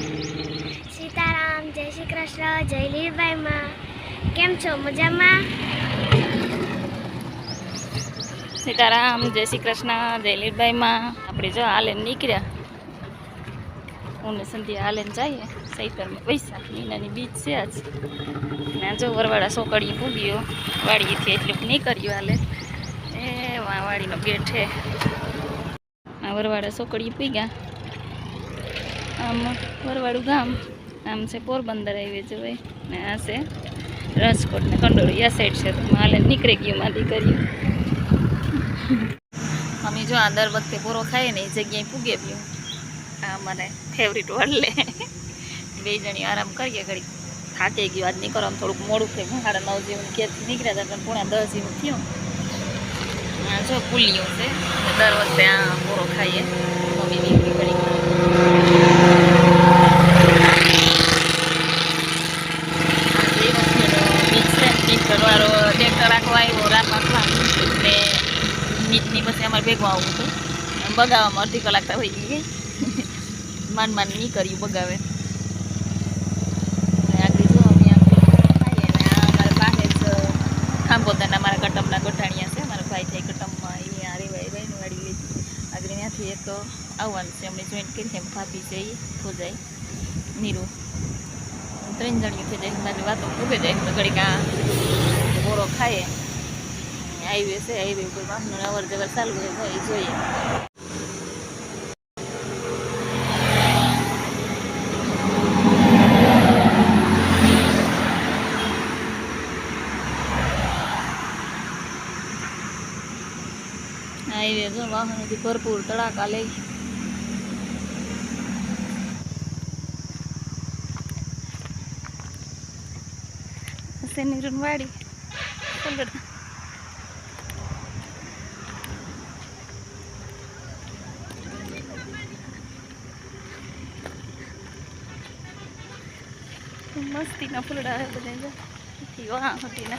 સીતારામ, જય શ્રી કૃષ્ણ, જય લીલભાઈમાં કેમ છો? મજામાં? સીતારામ, જય શ્રી કૃષ્ણ, જય લીલભાઈમાં આપણે જો હાલે નીકળ્યા. હું ને સંધ્યા હાલે જઈએ. સૈતરમાં પૈસા મહિનાની બીજ છે આજ. ને જો વરવાડા સોકડી પૂગ્યો વાડીએથી એટલે નીકળ્યો હાલે. એ વાડીનો ગેટ છે. આ વરવાડા સોકડીએ પૂગ્યા આમ વરવાડું ગામ, આમ છે પોરબંદર આવી છે ભાઈ, ને આ છે રાજકોટ ને કંડોળી, આ સાઈડ છે. તો હાલે નીકળી ગયું માંથી કર્યું અમે જો આ દર વખતે પૂરો ખાઈએ ને એ જગ્યાએ પૂગે ગયું આ મને ફેવરિટ વડલે બે જણી આરામ કરીએ ઘડી થાકી ગયું, આજ નીકળવાનું થોડુંક મોડું થયું. સાડા નવ જેવું ઘેરથી નીકળ્યા હતા, પણ પૂણા દસ જેવું થયું. જો પુલિયું છે દર વખતે આ પૂરો ખાઈએ મમ્મી નીકળી ઘડી વાળો ટ્રેક્ટર આવ્યો રાત નાખવા એટલે નીચની પછી અમારે ભેગું આવવું હતું. બગાવવામાં અડધી કલાક તો થઈ ગઈ. માંડ માંડ નહીં કર્યું બગાવે. ખાંભોતાના મારા કટમના ગોઠાણિયા છે. મારા ભાઈ થાય કટમમાં આ રેવાય ભાઈની વાડી લીધી. આગળ ત્યાંથી એક આવવાનું છે. અમને જોઈન્ટ કરી એમ ભાભી જઈ ખોજાય નીરુ ત્રણ જણીઓ થઈ જાય મારી વાતો ઉભે જાય તો ખાઈએ. હાઈવે છે હાઈવે ઉપર વાહનો અવર જવર ચાલુ હોય જોઈએ. હાઈવે જો, વાહનોથી ભરપૂર તડાકા લે શનિ વાડી પલડ મસ્તીના ફૂલડા હે બધા જો વાહ હતી ને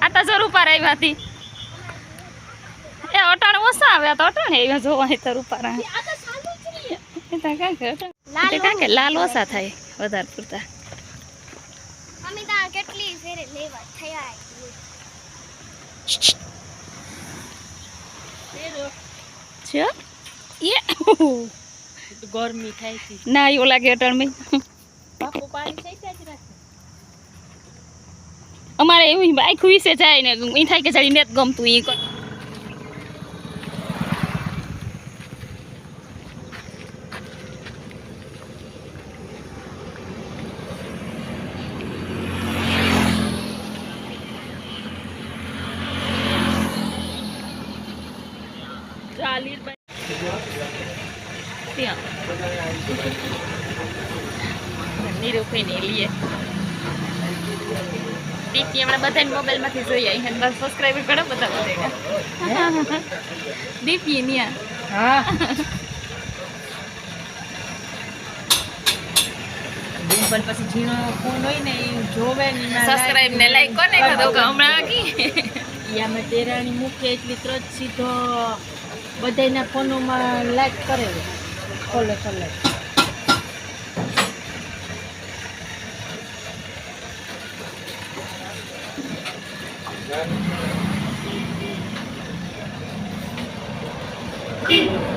આ તો જરૂર પર આવ્યા હતી એ અટાણ ઓછા આવ્યા તો અટાણે આવ્યા જોવા એ તો રૂપારા એ તો કાંઈ કે કારણ કે લાલ ઓછા થાય વધારે પૂરતા કેટલી ફેરે લેવા થયા ગરમી થાય છે. ના એવું લાગે અટાણ મેં બાપુ પાણી થઈ જાય જ રાખે. અમારે એવું આખું વિશે જાય ને એ થાય કે ચડી ને જ ગમતું એ ચાલી ત્યાં નિરૂપીને લઈએ દીપી હમણાં બધા મોબાઈલમાંથી જોઈએ અહીં બસ સબસ્ક્રાઈબર ઘણા બધા બધા દીપી ત્યાં હા ડિમ્પલ પછી ઝીણો ફોન હોય ને એ જોવે ને સબસ્ક્રાઇબ ને લાઈક કોને કદો કે હમણાં આગી ઈ આમાં તેરાણી મૂકે એટલી તરત સીધો બધાના ફોનોમાં લાઈક કરે করলে করলে Thank you.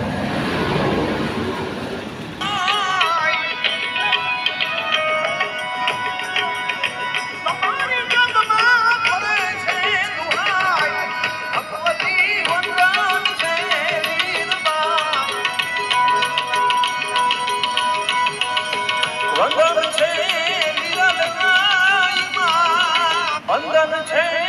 વંદન છે